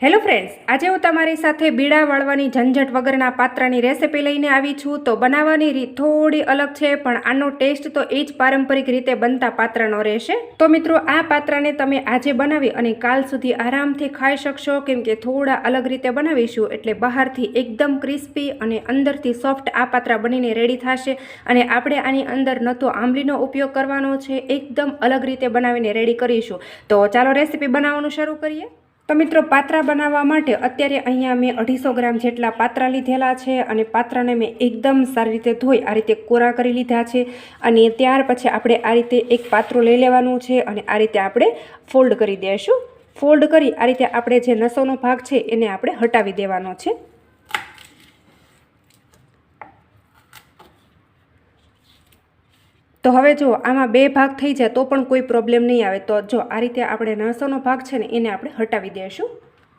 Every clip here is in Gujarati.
હેલો ફ્રેન્ડ્સ, આજે હું તમારી સાથે બીડા વાળવાની ઝંઝટ વગરના પાત્રાની રેસિપી લઈને આવી છું. તો બનાવવાની રીત થોડી અલગ છે, પણ આનો ટેસ્ટ તો એ જ પારંપરિક રીતે બનતા પાત્રનો રહેશે. તો મિત્રો, આ પાત્રાને તમે આજે બનાવી અને કાલ સુધી આરામથી ખાઈ શકશો. કેમ કે થોડા અલગ રીતે બનાવીશું એટલે બહારથી એકદમ ક્રિસ્પી અને અંદરથી સોફ્ટ આ પાત્રા બનીને રેડી થશે. અને આપણે આની અંદર ન તો આંબલીનો ઉપયોગ કરવાનો છે, એકદમ અલગ રીતે બનાવીને રેડી કરીશું. તો ચાલો રેસીપી બનાવવાનું શરૂ કરીએ. તો મિત્રો, પાત્રા બનાવવા માટે અત્યારે અહીંયા મેં અઢીસો ગ્રામ જેટલા પાત્રા લીધેલા છે અને પાત્રાને મેં એકદમ સારી રીતે ધોઈ આ રીતે કોરા કરી લીધા છે અને ત્યાર પછી આપણે આ રીતે એક પાત્રું લઈ લેવાનું છે અને આ રીતે આપણે ફોલ્ડ કરી દઈશું ફોલ્ડ કરી આ રીતે આપણે જે નસોનો ભાગ છે એને આપણે હટાવી દેવાનો છે. તો હવે જો આમાં બે ભાગ થઈ જાય તો પણ કોઈ પ્રોબ્લેમ નહીં આવે. તો જો આ રીતે આપણે નસોનો ભાગ છે ને એને આપણે હટાવી દઈશું.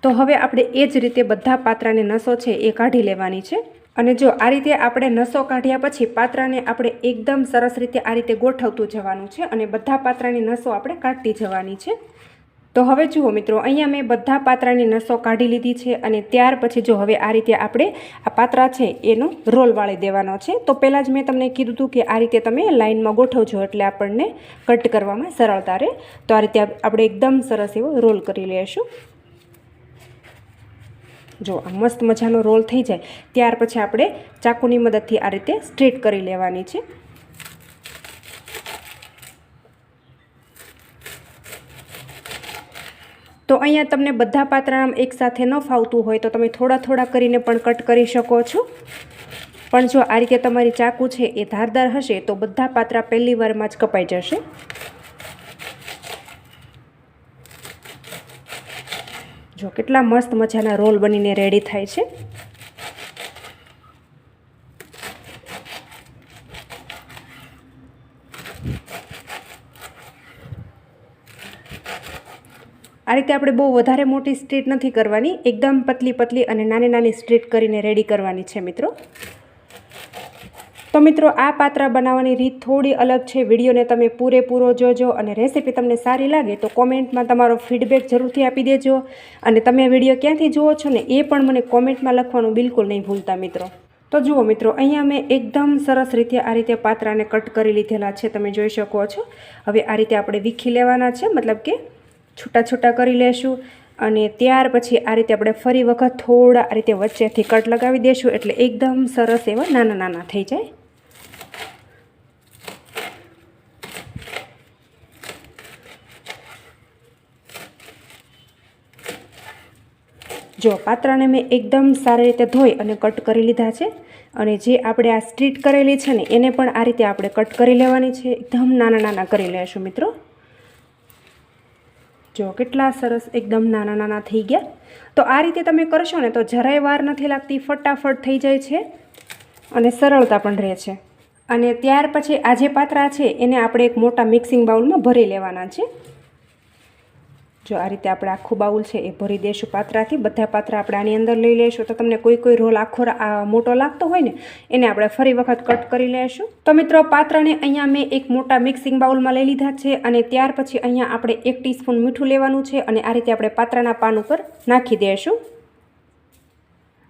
તો હવે આપણે એ જ રીતે બધા પાત્રાની નસો છે એ કાઢી લેવાની છે. અને જો આ રીતે આપણે નસો કાઢ્યા પછી પાત્રાને આપણે એકદમ સરસ રીતે આ રીતે ગોઠવતું જવાનું છે અને બધા પાત્રાની નસો આપણે કાઢતી જવાની છે. તો હવે જુઓ મિત્રો, અહીંયા મેં બધા પાત્રાની નસો કાઢી લીધી છે અને ત્યાર પછી જો હવે આ રીતે આપણે આ પાત્રા છે એનો રોલ વાળી દેવાનો છે. તો પહેલાં જ મેં તમને કીધું હતું કે આ રીતે તમે લાઇનમાં ગોઠવજો એટલે આપણને કટ કરવામાં સરળતા રહે. તો આ રીતે આપણે એકદમ સરસ એવો રોલ કરી લઈશું જો આ મસ્ત મજાનો રોલ થઈ જાય. ત્યાર પછી આપણે ચાકુની મદદથી આ રીતે સ્ટ્રેટ કરી લેવાની છે. તો અહીંયા તમને બધા પાત્રા એકસાથે ન ફાવતું હોય તો તમે થોડા થોડા કરીને પણ કટ કરી શકો છો. પણ જો આ રીતે તમારી ચાકુ છે એ ધારદાર હશે તો બધા પાત્રા પહેલી વારમાં જ કપાઈ જશે. જો કેટલા મસ્ત મજાના રોલ બનીને રેડી થાય છે. આ રીતે આપણે બહુ વધારે મોટી સ્ટ્રીટ નથી કરવાની, એકદમ પતલી પતલી અને નાની નાની સ્ટ્રીટ કરીને રેડી કરવાની છે મિત્રો. તો મિત્રો, આ પાત્રા બનાવવાની રીત થોડી અલગ છે. વિડીયોને તમે પૂરેપૂરો જોજો અને રેસીપી તમને સારી લાગે તો કોમેન્ટમાં તમારો ફીડબેક જરૂરથી આપી દેજો. અને તમે વીડિયો ક્યાંથી જુઓ છો ને એ પણ મને કોમેન્ટમાં લખવાનું બિલકુલ નહીં ભૂલતા મિત્રો. તો જુઓ મિત્રો, અહીંયા મેં એકદમ સરસ રીતે આ રીતે પાત્રાને કટ કરી લીધેલા છે. તમે જોઈ શકો છો. હવે આ રીતે આપણે વીખી લેવાના છે, મતલબ કે છૂટા છૂટા કરી લેશું અને ત્યાર પછી આ રીતે આપણે ફરી વખત થોડા આ રીતે વચ્ચેથી કટ લગાવી દઈશું એટલે એકદમ સરસ એવા નાના નાના થઈ જાય. જો પાત્રને મેં એકદમ સારી રીતે ધોઈ અને કટ કરી લીધા છે અને જે આપણે આ સ્ટ્રીટ કરેલી છે ને, એને પણ આ રીતે આપણે કટ કરી લેવાની છે. એકદમ નાના નાના કરી લેશું મિત્રો. જો કેટલા સરસ એકદમ નાના નાના થઈ ગયા. તો આ રીતે તમે કરશો ને તો જરાય વાર નથી લાગતી, ફટાફટ થઈ જાય છે અને સરળતા પણ રહે છે. અને ત્યાર પછી આ જે પાત્રા છે એને આપણે એક મોટા મિક્સિંગ બાઉલમાં ભરી લેવાના છે. જો આ રીતે આપણે આખું બાઉલ છે એ ભરી દઈશું પાત્રાથી, બધા પાત્રા આપણે આની અંદર લઈ લઈશું. તો તમને કોઈ કોઈ રોલ આખો મોટો લાગતો હોય ને, એને આપણે ફરી વખત કટ કરી લઈશું તો મિત્રો, પાત્રને અહીંયા મેં એક મોટા મિક્સિંગ બાઉલમાં લઈ લીધા છે અને ત્યાર પછી અહીંયા આપણે એક ટીસ્પૂન મીઠું લેવાનું છે અને આ રીતે આપણે પાત્રાના પાન ઉપર નાખી દઈશું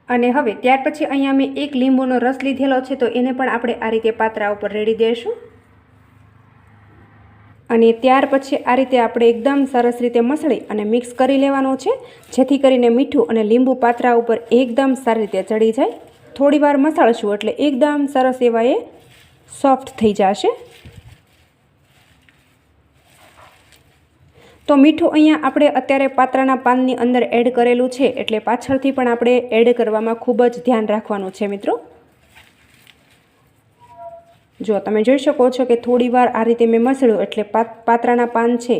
અને હવે ત્યાર પછી અહીંયા મેં એક લીંબુનો રસ લીધેલો છે, તો એને પણ આપણે આ રીતે પાત્રા ઉપર રેડી દઈશું અને ત્યાર પછી આ રીતે આપણે એકદમ સરસ રીતે મસળી અને મિક્સ કરી લેવાનું છે, જેથી કરીને મીઠું અને લીંબુ પાત્રા ઉપર એકદમ સારી રીતે ચડી જાય. થોડી વાર મસાળશું એટલે એકદમ સરસ એવા એ સોફ્ટ થઈ જશે. તો મીઠું અહીંયા આપણે અત્યારે પાત્રાના પાનની અંદર એડ કરેલું છે, એટલે પાછળથી પણ આપણે એડ કરવામાં ખૂબ જ ધ્યાન રાખવાનું છે મિત્રો. જો તમે જોઈ શકો છો કે થોડી વાર આ રીતે મેં મસળ્યું એટલે પાત્રાના પાન છે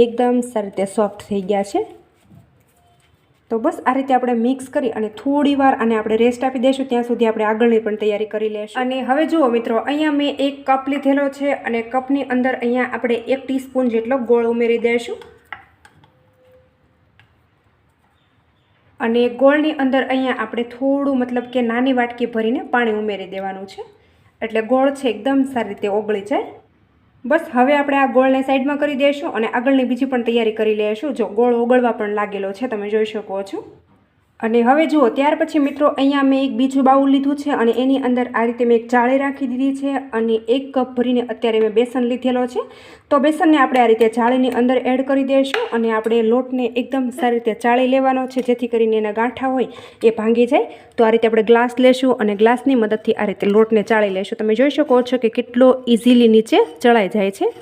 એકદમ સારી રીતે સોફ્ટ થઈ ગયા છે. તો બસ આ રીતે આપણે મિક્સ કરી અને થોડી વાર આને આપણે રેસ્ટ આપી દઈશું. ત્યાં સુધી આપણે આગળની પણ તૈયારી કરી લઈશું અને હવે જુઓ મિત્રો, અહીંયા મેં એક કપ લીધેલો છે અને કપની અંદર અહીંયા આપણે એક ટીસ્પૂન જેટલો ગોળ ઉમેરી દઈશું. અને ગોળની અંદર અહીંયા આપણે થોડું મતલબ કે નાની વાટકી ભરીને પાણી ઉમેરી દેવાનું છે. એટલે ગોળ છે એકદમ સારી રીતે ઓગળી જાય. બસ હવે આપણે આ ગોળને સાઈડમાં કરી દઈશું અને આગળની બીજી પણ તૈયારી કરી લઈશું. જો ગોળ ઓગળવા પણ લાગેલો છે, તમે જોઈ શકો છો. અને હવે જુઓ, ત્યાર પછી મિત્રો અહીંયા મેં એક બીજું બાઉલ લીધું છે અને એની અંદર આ રીતે મેં એક ચાળી રાખી દીધી છે અને એક કપ ભરીને અત્યારે મેં બેસન લીધેલો છે. તો બેસનને આપણે આ રીતે ચાળીની અંદર એડ કરી દઈશું અને આપણે લોટને એકદમ સારી રીતે ચાળી લેવાનો છે, જેથી કરીને એના ગાંઠા હોય એ ભાંગી જાય. તો આ રીતે આપણે ગ્લાસ લેશું અને ગ્લાસની મદદથી આ રીતે લોટને ચાળી લેશું. તમે જોઈ શકો છો કે કેટલો ઇઝીલી નીચે ચડાઈ જાય છે.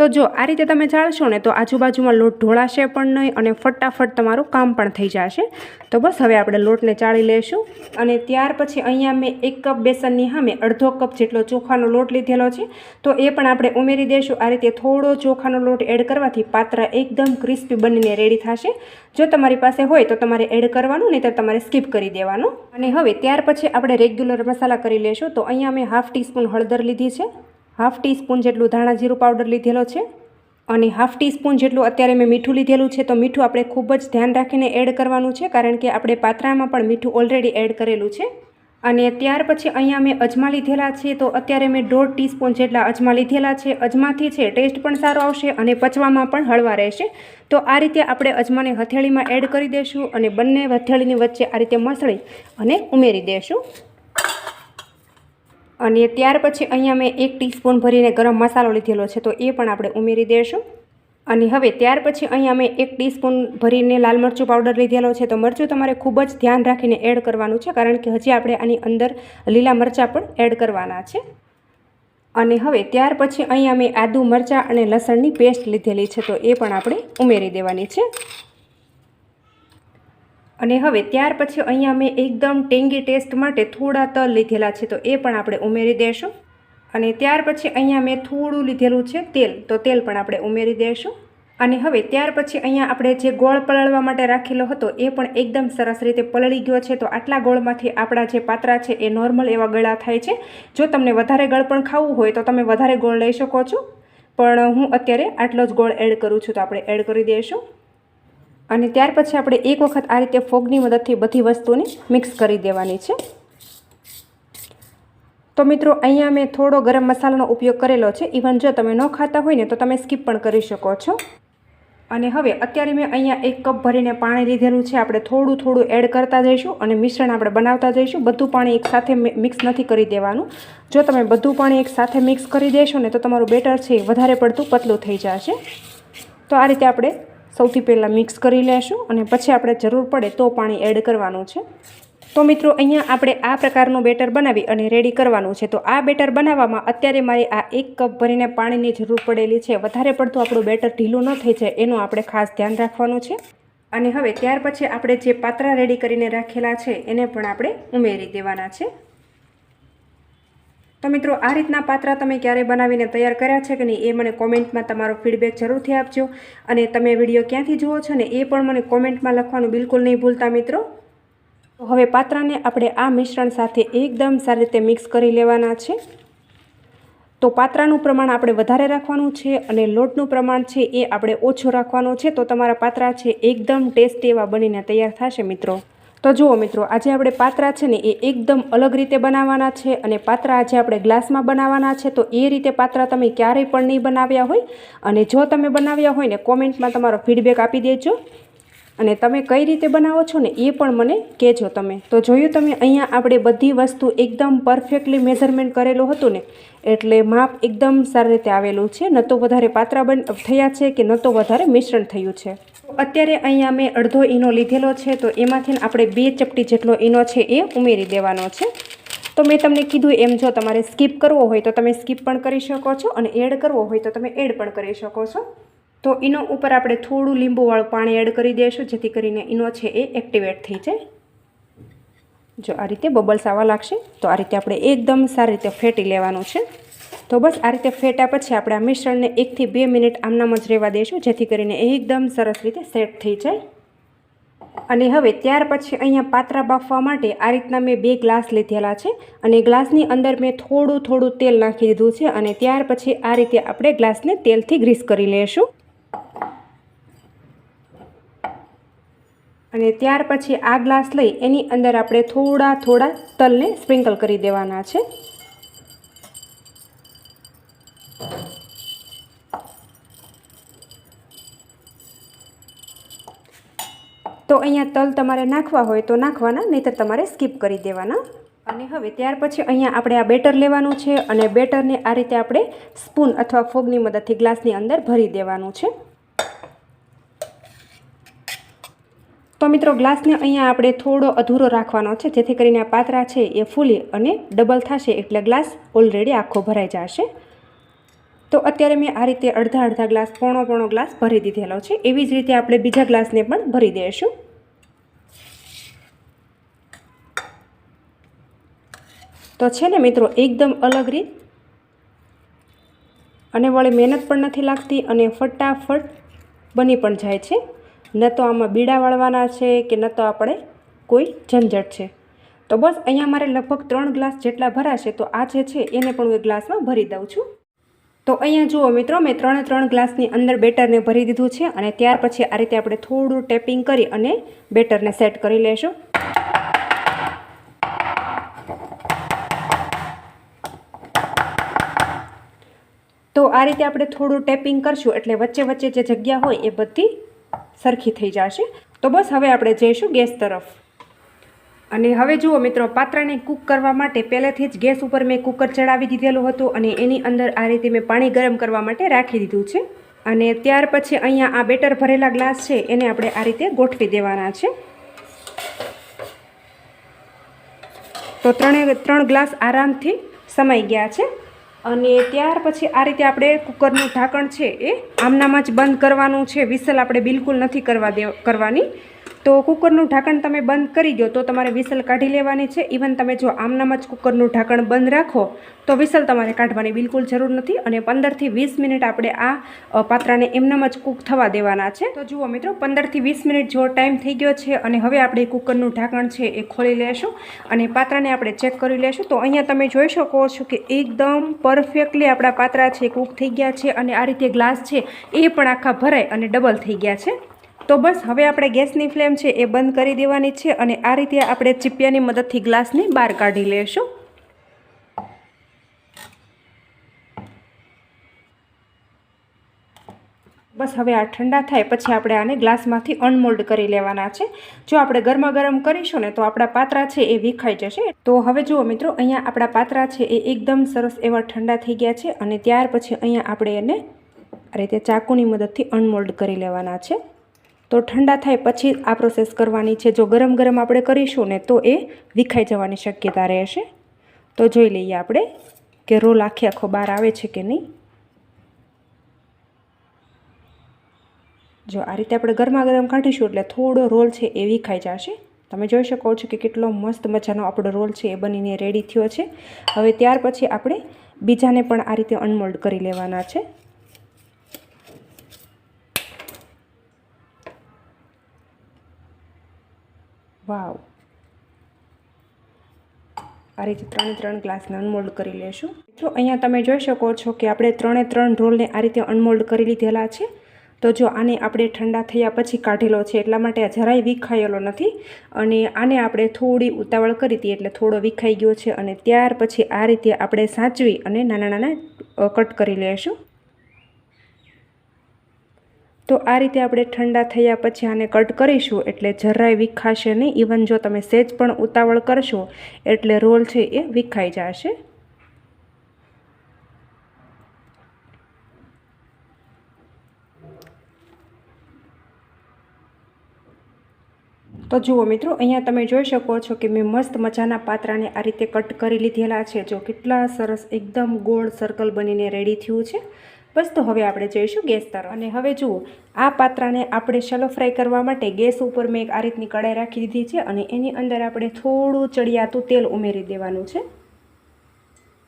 તો જો આ રીતે તમે ચાળશો ને, તો આજુબાજુમાં લોટ ઢોળાશે પણ નહીં અને ફટાફટ તમારું કામ પણ થઈ જશે. તો બસ, હવે આપણે લોટને ચાળી લેશું અને ત્યાર પછી અહીંયા મેં એક કપ બેસનની સામે અડધો કપ જેટલો ચોખાનો લોટ લીધેલો છે. તો એ પણ આપણે ઉમેરી દઈશું. આ રીતે થોડો ચોખાનો લોટ એડ કરવાથી પાત્ર એકદમ ક્રિસ્પી બનીને રેડી થશે. જો તમારી પાસે હોય તો તમારે એડ કરવાનું નહીં તો તમારે સ્કીપ કરી દેવાનું. અને હવે ત્યાર પછી આપણે રેગ્યુલર મસાલા કરી લેશું તો અહીંયા મેં હાફ ટીસ્પૂન હળદર લીધી છે. હાફ ટીસ્પૂન જેટલું ધાણા જીરું પાવડર લીધેલો છે અને હાફ ટીસ્પૂન જેટલું અત્યારે મેં મીઠું લીધેલું છે તો મીઠું આપણે ખૂબ જ ધ્યાન રાખીને એડ કરવાનું છે કારણ કે આપણે પાત્રામાં પણ મીઠું ઓલરેડી એડ કરેલું છે. અને ત્યાર પછી અહીંયા મેં અજમા લીધેલા છે તો અત્યારે મેં દોઢ ટીસ્પૂન જેટલા અજમા લીધેલા છે. અજમાથી છે ટેસ્ટ પણ સારો આવશે અને પચવામાં પણ હળવા રહેશે. તો આ રીતે આપણે અજમાને હથેળીમાં એડ કરી દઈશું અને બંને હથેળીની વચ્ચે આ રીતે મસળી અને ઉમેરી દઈશું અને ત્યાર પછી અહીંયા મેં એક ટીસ્પૂન ભરીને ગરમ મસાલો લીધેલો છે, તો એ પણ આપણે ઉમેરી દઈશું અને હવે ત્યાર પછી અહીંયા મેં એક ટીસ્પૂન ભરીને લાલ મરચું પાવડર લીધેલો છે, તો મરચું તમારે ખૂબ જ ધ્યાન રાખીને એડ કરવાનું છે, કારણ કે હજી આપણે આની અંદર લીલા મરચાં પણ એડ કરવાના છે. અને હવે ત્યાર પછી અહીંયા મેં આદુ મરચાં અને લસણની પેસ્ટ લીધેલી છે, તો એ પણ આપણે ઉમેરી દેવાની છે. અને હવે ત્યાર પછી અહીંયા મેં એકદમ ટેંગી ટેસ્ટ માટે થોડા તલ લીધેલા છે, તો એ પણ આપણે ઉમેરી દઈશું અને ત્યાર પછી અહીંયા મેં થોડું લીધેલું છે તેલ, તો તેલ પણ આપણે ઉમેરી દઈશું અને હવે ત્યાર પછી અહીંયા આપણે જે ગોળ પલળવા માટે રાખેલો હતો, એ પણ એકદમ સરસ રીતે પલળી ગયો છે, તો આટલા ગોળમાંથી આપણા જે પાત્રા છે એ નોર્મલ એવા ગળા થાય છે. જો તમને વધારે ગળ પણ ખાવું હોય, તો તમે વધારે ગોળ લઈ શકો છો. પણ હું અત્યારે આટલો જ ગોળ એડ કરું છું, તો આપણે એડ કરી દઈશું અને ત્યાર પછી આપણે એક વખત આ રીતે ફોગની મદદથી બધી વસ્તુને મિક્સ કરી દેવાની છે. તો મિત્રો, અહીંયા મેં થોડો ગરમ મસાલાનો ઉપયોગ કરેલો છે. ઇવન જો તમે ન ખાતા હોય ને, તો તમે સ્કીપ પણ કરી શકો છો. અને હવે અત્યારે મેં અહીંયા એક કપ ભરીને પાણી લીધેલું છે. આપણે થોડું થોડું એડ કરતા જઈશું અને મિશ્રણ આપણે બનાવતા જઈશું. બધું પાણી એક સાથે મિક્સ નથી કરી દેવાનું. જો તમે બધું પાણી એક સાથે મિક્સ કરી દેશો ને, તો તમારું બેટર છે. વધારે પડતું પતલું થઈ જશે. તો આ રીતે આપણે સૌથી પહેલાં મિક્સ કરી લેશું અને પછી આપણે જરૂર પડે તો પાણી એડ કરવાનું છે. તો મિત્રો, અહીંયા આપણે આ પ્રકારનું બેટર બનાવી અને રેડી કરવાનું છે. તો આ બેટર બનાવવામાં અત્યારે મારે આ એક કપ ભરીને પાણીની જરૂર પડેલી છે. વધારે પડતું આપણું બેટર ઢીલું ન થઈ જાય એનું આપણે ખાસ ધ્યાન રાખવાનું છે. અને હવે ત્યાર પછી આપણે જે પાત્રા રેડી કરીને રાખેલા છે, એને પણ આપણે ઉમેરી દેવાના છે. તો મિત્રો, આ રીતના પાત્રા તમે ક્યારે બનાવીને તૈયાર કર્યા છે કે નહીં, એ મને કોમેન્ટમાં તમારો ફીડબેક જરૂરથી આપજો. અને તમે વીડિયો ક્યાંથી જુઓ છો ને, એ પણ મને કોમેન્ટમાં લખવાનું બિલકુલ નહીં ભૂલતા મિત્રો. હવે પાત્રાને આપણે આ મિશ્રણ સાથે એકદમ સારી રીતે મિક્સ કરી લેવાના છે. તો પાત્રાનું પ્રમાણ આપણે વધારે રાખવાનું છે અને લોટનું પ્રમાણ છે એ આપણે ઓછું રાખવાનું છે. તો તમારા પાત્રા છે એકદમ ટેસ્ટી એવા બનીને તૈયાર થશે મિત્રો. તો જુઓ મિત્રો, આજે આપણે પાત્રા છે ને એ એકદમ અલગ રીતે બનાવવાના છે અને પાત્રા આજે આપણે ગ્લાસમાં બનાવવાના છે, તો એ રીતે પાત્રા તમે ક્યારેય પણ નહીં બનાવ્યા હોય. અને જો તમે બનાવ્યા હોય ને, કોમેન્ટમાં તમારો ફીડબેક આપી દેજો. અને તમે કઈ રીતે બનાવો છો ને, એ પણ મને કહેજો તમે. તો જોયું તમે, અહીંયા આપણે બધી વસ્તુ એકદમ પરફેક્ટલી મેઝરમેન્ટ કરેલું હતું ને, એટલે માપ એકદમ સારી રીતે આવેલું છે. ન તો વધારે પાત્રા બન, થયા છે કે ન તો વધારે મિશ્રણ થયું છે. અત્યારે અહીંયા મેં અડધો ઈનો લીધેલો છે, તો એમાંથી આપણે બે ચપટી જેટલો ઈનો છે એ ઉમેરી દેવાનો છે. તો મેં તમને કીધું એમ, જો તમારે સ્કીપ કરવો હોય તો તમે સ્કીપ પણ કરી શકો છો અને એડ કરવો હોય તો તમે એડ પણ કરી શકો છો. તો ઈનો ઉપર આપણે થોડું લીંબુવાળું પાણી એડ કરી દઈશું, જેથી કરીને ઈનો છે એ એક્ટિવેટ થઈ જાય. જો આ રીતે બબલ્સ આવવા લાગશે, તો આ રીતે આપણે એકદમ સારી રીતે ફેટી લેવાનું છે. તો બસ આ રીતે ફેટા પછી આપણે આ મિશ્રણને એકથી બે મિનિટ આમનામ જ રહેવા દઈશું જેથી કરીને એકદમ સરસ રીતે સેટ થઈ જાય. અને હવે ત્યાર પછી અહીંયા પાત્રા બાફવા માટે આ રીતના મેં બે ગ્લાસ લીધેલા છે અને ગ્લાસની અંદર મેં થોડું થોડું તેલ નાખી દીધું છે અને ત્યાર પછી આ રીતે આપણે ગ્લાસને તેલથી ગ્રીસ કરી લઈશું અને ત્યાર પછી આ ગ્લાસ લઈ એની અંદર આપણે થોડા થોડા તલને સ્પ્રિંકલ કરી દેવાના છે. તો અહીંયા તલ તમારે નાખવા હોય તો નાખવાના, નહીંતર તમારે સ્કીપ કરી દેવાના. અને હવે ત્યાર પછી અહીંયા આપણે આ બેટર લેવાનું છે અને બેટરને આ રીતે આપણે સ્પૂન અથવા ફોગની મદદથી ગ્લાસની અંદર ભરી દેવાનું છે. તો મિત્રો ગ્લાસને અહીંયા આપણે થોડો અધૂરો રાખવાનો છે, જેથી કરીને આ પાતરા છે એ ફૂલી અને ડબલ થશે એટલે ગ્લાસ ઓલરેડી આખો ભરાઈ જશે. તો અત્યારે મેં આ રીતે અડધા અડધા ગ્લાસ, પોણો પોણો ગ્લાસ ભરી દીધેલો છે. એવી જ રીતે આપણે બીજા ગ્લાસને પણ ભરી દઈશું. તો છે ને મિત્રો, એકદમ અલગ રીત. અને વળી મહેનત પણ નથી લાગતી અને ફટાફટ બની પણ જાય છે. ન તો આમાં બીડા વાળવાના છે કે ન તો આપણે કોઈ ઝંઝટ છે. તો બસ, અહીંયા મારે લગભગ ત્રણ ગ્લાસ જેટલા ભરાશે, તો આ જે છે, એને પણ હું ગ્લાસમાં ભરી દઉં છું. તો અહીંયા જુઓ મિત્રો, મેં ત્રણે ત્રણ ગ્લાસની અંદર બેટરને ભરી દીધું છે અને ત્યાર પછી આ રીતે આપણે થોડું ટેપિંગ કરી અને બેટરને સેટ કરી લેશું. તો આ રીતે આપણે થોડું ટેપિંગ કરશું એટલે વચ્ચે વચ્ચે જે જગ્યા હોય એ બધી સરખી થઈ જશે. તો બસ હવે આપણે જઈશું ગેસ તરફ. અને હવે જુઓ મિત્રો, પાત્રાને કૂક કરવા માટે પહેલેથી જ ગેસ ઉપર મેં કુકર ચડાવી દીધેલું હતું અને એની અંદર આ રીતે મેં પાણી ગરમ કરવા માટે રાખી દીધું છે. અને ત્યાર પછી અહીંયા આ બેટર ભરેલા ગ્લાસ છે, એને આપણે આ રીતે ગોઠવી દેવાના છે. તો ત્રણે, ત્રણ ગ્લાસ આરામથી સમાઈ ગયા છે. અને ત્યાર પછી આ રીતે આપણે કુકરનું ઢાંકણ છે એ આમનામાં જ બંધ કરવાનું છે. વિસલ આપણે બિલકુલ નથી કરવા દે, કરવાની. તો કુકરનું ઢાંકણ તમે બંધ કરી દો, તો તમારે વિસલ કાઢી લેવાની છે. ઇવન તમે જો આમનામાં જ કુકરનું ઢાંકણ બંધ રાખો, તો વિસલ તમારે કાઢવાની બિલકુલ જરૂર નથી. અને પંદરથી વીસ મિનિટ આપણે આ પાત્રાને એમનામ જ કૂક થવા દેવાના છે. તો જુઓ મિત્રો, પંદરથી વીસ મિનિટ જો ટાઈમ થઈ ગયો છે અને હવે આપણે કુકરનું ઢાંકણ છે એ ખોલી લેશું અને પાત્રાને આપણે ચેક કરી લેશું. તો અહીંયા તમે જોઈ શકો છો કે એકદમ પરફેક્ટલી આપણા પાત્રા છે, કૂક થઈ ગયા છે અને આ રીતે ગ્લાસ છે એ પણ આખા ભરાય અને ડબલ થઈ ગયા છે. તો બસ, હવે આપણે ગેસની ફ્લેમ છે એ બંધ કરી દેવાની છે અને આ રીતે આપણે ચીપિયાની મદદથી ગ્લાસને બહાર કાઢી લેશું. બસ, હવે આ ઠંડા થાય પછી આપણે આને ગ્લાસમાંથી અનમોલ્ડ કરી લેવાના છે. જો આપણે ગરમા ગરમ કરીશું ને તો આપણા પાત્રા છે એ વિખાઈ જશે. તો હવે જુઓ મિત્રો, અહીંયા આપણા પાત્રા છે એ એકદમ સરસ એવા ઠંડા થઈ ગયા છે અને ત્યાર પછી અહીંયા આપણે એને આ રીતે ચાકુની મદદથી અનમોલ્ડ કરી લેવાના છે. તો ઠંડા થાય પછી આ પ્રોસેસ કરવાની છે. જો ગરમ ગરમ આપણે કરીશું ને તો એ વિખાઈ જવાની શક્યતા રહેશે. તો જોઈ લઈએ આપણે કે રોલ આખે આખો બહાર આવે છે કે નહીં. જો આ રીતે આપણે ગરમા ગરમ કાઢીશું એટલે થોડો રોલ છે એ વિખાઈ જશે. તમે જોઈ શકો છો કે કેટલો મસ્ત મજાનો આપણો રોલ છે એ બનીને રેડી થયો છે. હવે ત્યાર પછી આપણે બીજાને પણ આ રીતે અનમોલ્ડ કરી લેવાના છે. વાવ. આ રીતે ત્રણે ત્રણ ગ્લાસને અનમોલ્ડ કરી લેશું. જો અહીંયા તમે જોઈ શકો છો કે આપણે ત્રણે ત્રણ રોલને આ રીતે અનમોલ્ડ કરી લીધેલા છે. તો જો આને આપણે ઠંડા થયા પછી કાઢેલો છે, એટલા માટે આ જરાય વિખાયેલો નથી. અને આને આપણે થોડી ઉતાવળ કરી હતી, એટલે થોડો વિખાઈ ગયો છે. અને ત્યાર પછી આ રીતે આપણે સાચવી અને નાના નાના કટ કરી લેશું. તો આ રીતે આપણે ઠંડા થયા પછી આને કટ કરીશું, એટલે જરાય વિખાશે નહીં. ઇવન જો તમે સેજ પણ ઉતાવળ કરશો, એટલે રોલ છે એ વિખાઈ જશે. તો જુઓ મિત્રો, અહીંયા તમે જોઈ શકો છો કે મેં મસ્ત મજાના પાત્રાને આ રીતે કટ કરી લીધેલા છે. જો કેટલા સરસ, એકદમ ગોળ સર્કલ બનીને રેડી થયું છે. બસ તો હવે આપણે જઈશું ગેસ તરફ અને હવે જુઓ, આ પાત્રાને આપણે શલો ફ્રાય કરવા માટે ગેસ ઉપર મેં એક આ રીતની કડાઈ રાખી દીધી છે અને એની અંદર આપણે થોડું ચડિયાતું તેલ ઉમેરી દેવાનું છે.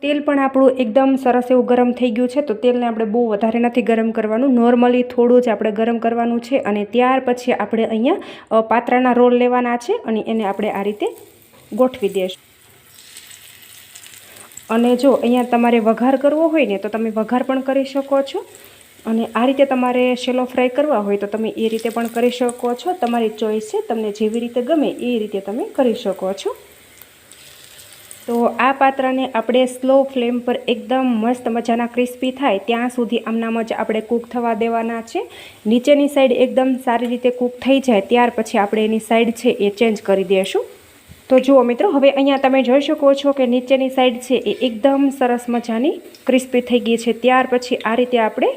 તેલ પણ આપણું એકદમ સરસ એવું ગરમ થઈ ગયું છે, તો તેલને આપણે બહુ વધારે નથી ગરમ કરવાનું. નોર્મલી થોડું જ આપણે ગરમ કરવાનું છે અને ત્યાર પછી આપણે અહીંયા પાત્રાના રોલ લેવાના છે અને એને આપણે આ રીતે ગોઠવી દઈશું અને જો અહીંયા તમારે વઘાર કરવો હોય ને, તો તમે વઘાર પણ કરી શકો છો. અને આ રીતે તમારે શેલો ફ્રાય કરવા હોય, તો તમે એ રીતે પણ કરી શકો છો. તમારી ચોઈસ છે, તમને જેવી રીતે ગમે એ રીતે તમે કરી શકો છો. તો આ પાત્રાને આપણે સ્લો ફ્લેમ પર એકદમ મસ્ત મજાના ક્રિસ્પી થાય, ત્યાં સુધી આમનામ જ આપણે કૂક થવા દેવાના છે. નીચેની સાઈડ એકદમ સારી રીતે કૂક થઈ જાય, ત્યાર પછી આપણે એની સાઈડ છે એ ચેન્જ કરી દઈશું તો જુઓ મિત્રો, હવે અહીંયા તમે જોઈ શકો છો કે નીચેની સાઈડ છે એ એકદમ સરસ મજાની ક્રિસ્પી થઈ ગઈ છે. ત્યાર પછી આ રીતે આપણે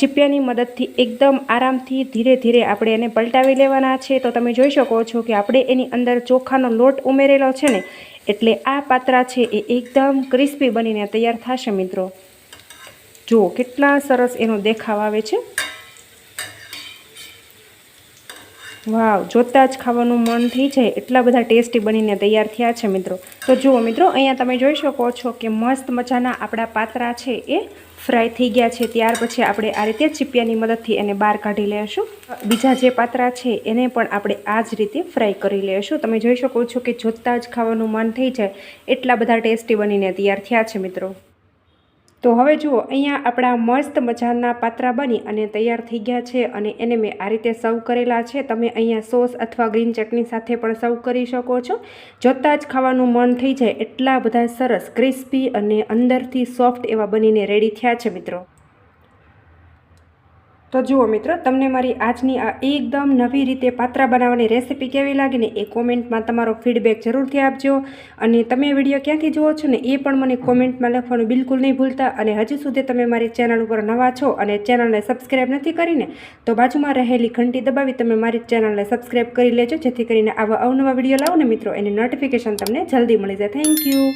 ચીપિયાની મદદથી એકદમ આરામથી ધીરે ધીરે આપણે એને પલટાવી લેવાના છે. તો તમે જોઈ શકો છો કે આપણે એની અંદર ચોખાનો લોટ ઉમેરેલો છે ને, એટલે આ પાત્રા છે એ એકદમ ક્રિસ્પી બનીને તૈયાર થશે મિત્રો. જુઓ કેટલા સરસ એનો દેખાવ આવે છે. વાવ, જોતાં જ ખાવાનું મન થઈ જાય. એટલા બધા ટેસ્ટી બનીને તૈયાર થયા છે મિત્રો. તો જુઓ મિત્રો, અહીંયા તમે જોઈ શકો છો કે મસ્ત મજાના આપણા પાત્રા છે એ ફ્રાય થઈ ગયા છે. ત્યાર પછી આપણે આ રીતે ચીપિયાની મદદથી એને બહાર કાઢી લઈશું બીજા જે પાત્રા છે એને પણ આપણે આ જ રીતે ફ્રાય કરી લઈશું તમે જોઈ શકો છો કે જોતાં જ ખાવાનું મન થઈ જાય. એટલા બધા ટેસ્ટી બનીને તૈયાર થયા છે મિત્રો. તો હવે જુઓ, અહીંયા આપણા મસ્ત મજાના પાત્રા બની અને તૈયાર થઈ ગયા છે અને એને મેં આ રીતે સર્વ કરેલા છે. તમે અહીંયા સોસ અથવા ગ્રીન ચટણી સાથે પણ સર્વ કરી શકો છો. જોતાં જ ખાવાનું મન થઈ જાય એટલા બધા સરસ, ક્રિસ્પી અને અંદરથી સોફ્ટ એવા બનીને રેડી થયા છે મિત્રો. તો જુઓ મિત્રો, તમને મારી આજની આ એકદમ નવી રીતે પાત્રા બનાવવાની રેસીપી કેવી લાગી ને એ કોમેન્ટમાં તમારો ફીડબેક જરૂરથી આપજો. અને તમે વીડિયો ક્યાંથી જુઓ છો ને એ પણ મને કોમેન્ટમાં લખવાનું બિલકુલ નહીં ભૂલતા. અને હજી સુધી તમે મારી ચેનલ ઉપર નવા છો અને ચેનલને સબસ્ક્રાઈબ નથી કરીને, તો બાજુમાં રહેલી ઘંટી દબાવી તમે મારી ચેનલને સબસ્ક્રાઈબ કરી લેજો, જેથી કરીને આવા અવનવા વીડિયો લાવો ને મિત્રો, એની નોટિફિકેશન તમને જલ્દી મળી જાય. Thank you